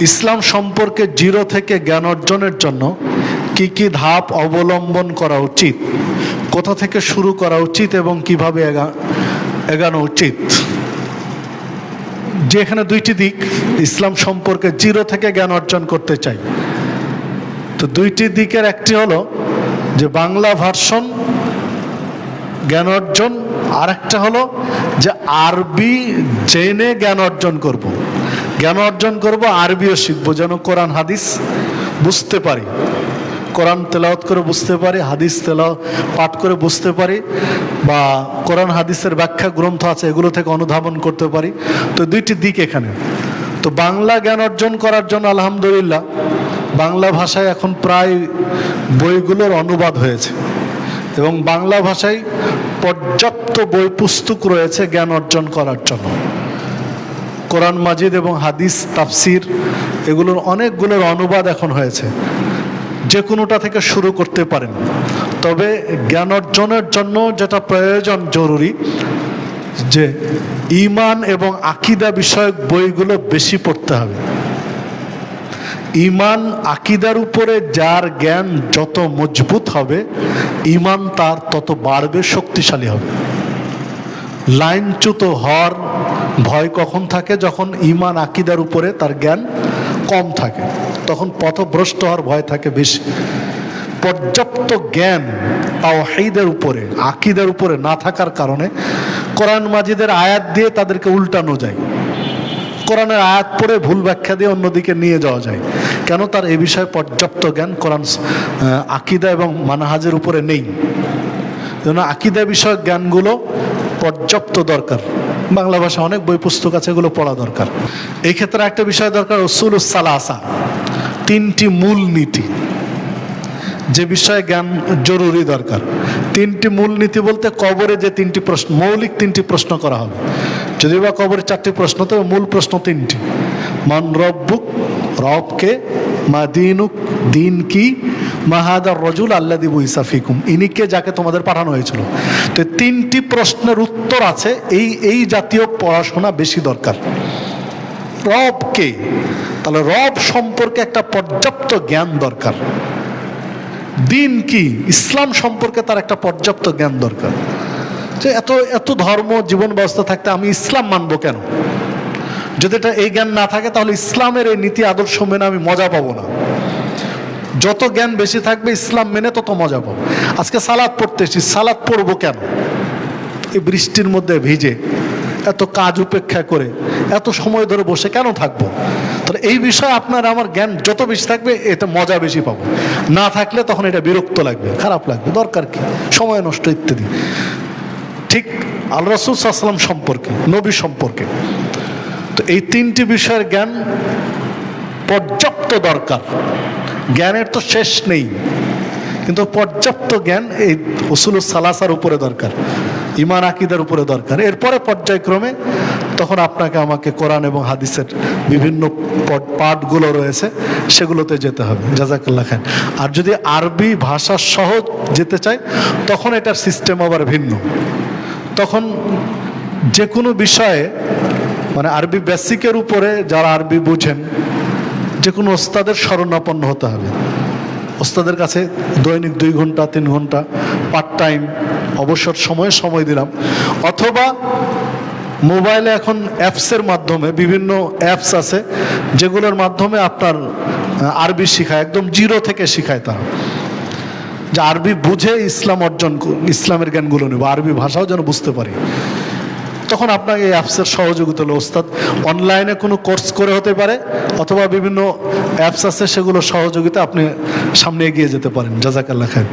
ইসলাম সম্পর্কে জিরো থেকে জ্ঞান অর্জনের জন্য কি কি ধাপ অবলম্বন করা উচিত? কোথা থেকে শুরু করা উচিত এবং কীভাবে এগা- এগানো উচিত? যে এখানে দুইটি দিক, ইসলাম সম্পর্কে জিরো থেকে জ্ঞান অর্জন করতে চাই। তো দুইটি দিকের একটি হলো যে বাংলা ভার্সন, জ্ঞান অর্জন আর একটা হলো যে আরবি জেনে জ্ঞান অর্জন করব। জ্ঞান অর্জন করব, আরবিও শিখব, যেন কোরআন, হাদিস বুঝতে পারি। কোরআন তেলাওয়াত করে বুঝতে পারি, হাদিস তেলাও পাঠ করে বুঝতে পারি, বা কোরআন, হাদিসের ব্যাখ্যা, গ্রন্থ আছে, এগুলো থেকে অনুধাবন করতে পারি। তো দুইটি দিক এখানে। তো বাংলা জ্ঞান অর্জন করার জন্য আলহামদুলিল্লাহ, বাংলা ভাষায় এখন প্রায় বইগুলোর অনুবাদ হয়েছে। এবং বাংলা ভাষায় পর্যাপ্ত বই পুস্তক রয়েছে জ্ঞান অর্জন করার জন্য। কোরআন মাজিদ এবং হাদিস, তাফসির এগুলোর অনেকগুলোর অনুবাদ এখন হয়েছে। যে কোনোটা থেকে শুরু করতে পারেন। তবে জ্ঞান অর্জনের জন্য যেটা প্রয়োজন জরুরি, যে ইমান এবং আকিদা বিষয়ক বইগুলো বেশি পড়তে হবে। ইমান আকিদার উপরে যার জ্ঞান যত মজবুত হবে ইমান তার তত বাড়বে, শক্তিশালী হবে। লাইনচ্যুত হওয়ার ভয় কখন থাকে? যখন ইমান আকিদার উপরে তার জ্ঞান কম থাকে, তখন পথভ্রষ্ট হওয়ার ভয় থাকে বেশি। পর্যাপ্ত জ্ঞান তাও হাইদের উপরে, আকিদের উপরে না থাকার কারণে কোরআন মাজিদের আয়াত দিয়ে তাদেরকে উল্টানো যায়। কোরআনের আয়াত পড়ে ভুল ব্যাখ্যা দিয়ে অন্যদিকে নিয়ে যাওয়া যায়। কেন তার এ বিষয়ে পর্যাপ্ত জ্ঞান কোরআন আকিদা এবং মানাহাজের উপরে নেই? যেন আকিদা বিষয়ক জ্ঞানগুলো পর্যাপ্ত দরকার। বাংলা ভাষা অনেক বই পুস্তক আছে, এগুলো পড়া দরকার। এই ক্ষেত্রে একটা বিষয় দরকার সালাসা, তিনটি মূল নীতি যে বিষয়ে জ্ঞান জরুরি দরকার। তিনটি মূল নীতি বলতে কবরে যে তিনটি প্রশ্ন, মৌলিক তিনটি প্রশ্ন করা হবে। যদি বা কবরে চারটি প্রশ্ন, তবে মূল প্রশ্ন তিনটি। মান রব্বুক, রবকে, মা দিনুক, দিন কি মাহাদার রজুল আল্লা দিবু ইসাফিকুম ইনিকে যাকে তোমাদের পাঠানো হয়েছিল? তো তিনটি প্রশ্নের উত্তর আছে, এই এই জাতীয় পড়াশোনা বেশি দরকার। রব কে? তাহলে রব সম্পর্কে একটা পর্যাপ্ত জ্ঞান দরকার। দিন কি? ইসলাম সম্পর্কে তার একটা পর্যাপ্ত জ্ঞান দরকার। যে এত এত ধর্ম, জীবন ব্যবস্থা থাকতে আমি ইসলাম মানবো কেন? যদি এটা এই জ্ঞান না থাকে, তাহলে ইসলামের এই নীতি আদর্শ মেনে আমি মজা পাবো না। যত জ্ঞান বেশি থাকবে ইসলাম মেনে তত মজা পাবো। আজকে সালাদ পড়তে এসেছি, সালাদ পড়ব কেন? এই বৃষ্টির মধ্যে ভিজে, এত কাজ উপেক্ষা করে, এত সময় ধরে বসে কেন থাকব? তাহলে এই বিষয়ে আপনার আমার জ্ঞান যত বেশি থাকবে, এতে মজা বেশি পাবো। না থাকলে তখন এটা বিরক্ত লাগবে, খারাপ লাগবে, দরকার কি? সময় নষ্ট, ইত্যাদি। ঠিক আল রসুল সাল্লাম সম্পর্কে, নবী সম্পর্কে। তো এই তিনটি বিষয়ের জ্ঞান পর্যাপ্ত দরকার। জ্ঞানের তো শেষ নেই, কিন্তু পর্যাপ্ত জ্ঞান এই উসুল সালাসার উপরে দরকার ইমান আকিদের উপরে দরকার। এরপরে পর্যায়ক্রমে তখন আপনাকে আমাকে কোরআন এবং হাদিসের বিভিন্ন পাঠগুলো রয়েছে, সেগুলোতে যেতে হবে। জাজাকাল্লা খান আর যদি আরবি ভাষা সহ যেতে চাই, তখন এটার সিস্টেম আবার ভিন্ন। তখন যে কোনো বিষয়ে মানে আরবি বেসিকের উপরে যারা আরবি বুঝেন যে কোনো ওস্তাদের শরণাপন্ন হতে হবে। ওস্তাদের কাছে দৈনিক দুই ঘণ্টা, তিন ঘণ্টা পার্ট টাইম অবসর সময়ে সময় দিলাম। অথবা মোবাইলে এখন অ্যাপসের মাধ্যমে বিভিন্ন অ্যাপস আছে, যেগুলোর মাধ্যমে আপনার আরবি শেখায়, একদম জিরো থেকে শেখায় তারা। যে আরবি বুঝে ইসলাম অর্জন ইসলামের জ্ঞানগুলো নেব, আরবি ভাষাও যেন বুঝতে পারি। তখন আপনাকে এই অ্যাপসের সহযোগিতা হলো, ওস্তাদ অনলাইনে কোনো কোর্স করে হতে পারে, অথবা বিভিন্ন অ্যাপস আছে সেগুলো সহযোগিতা আপনি সামনে এগিয়ে যেতে পারেন। জাজাকাল্লা খান